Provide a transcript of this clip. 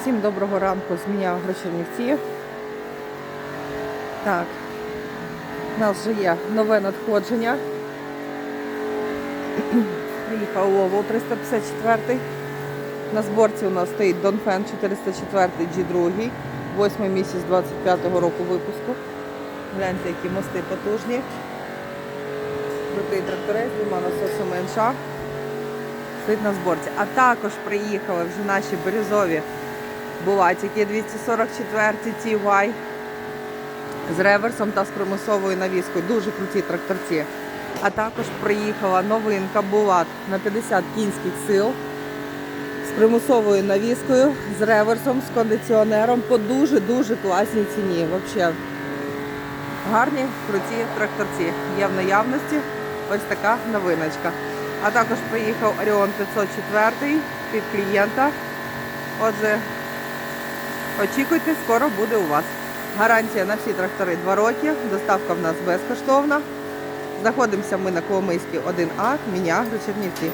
Всім доброго ранку з мене. Так, у нас вже є нове надходження. Приїхав Ловол 354. На зборці у нас стоїть Донфен 404 G2, 8 місяць 25-го року випуску. Гляньте, які мости потужні. Крутий тракторець, двома насосами НШ. Стоїть на зборці. А також приїхали вже наші бірюзові Булатики 244 TY з реверсом та з примусовою навіскою. Дуже круті тракторці. А також приїхала новинка Булат на 50 кінських сил з примусовою навіскою, з реверсом, з кондиціонером по дуже-дуже класній ціні. Взагалі гарні, круті тракторці. Є в наявності ось така новиночка. А також приїхав Оріон 504 під клієнта. Отже, очікуйте, скоро буде у вас. Гарантія на всі трактори 2 роки. Доставка в нас безкоштовна. Знаходимося ми на Коломийській 1А, Мінягри, Чернівці.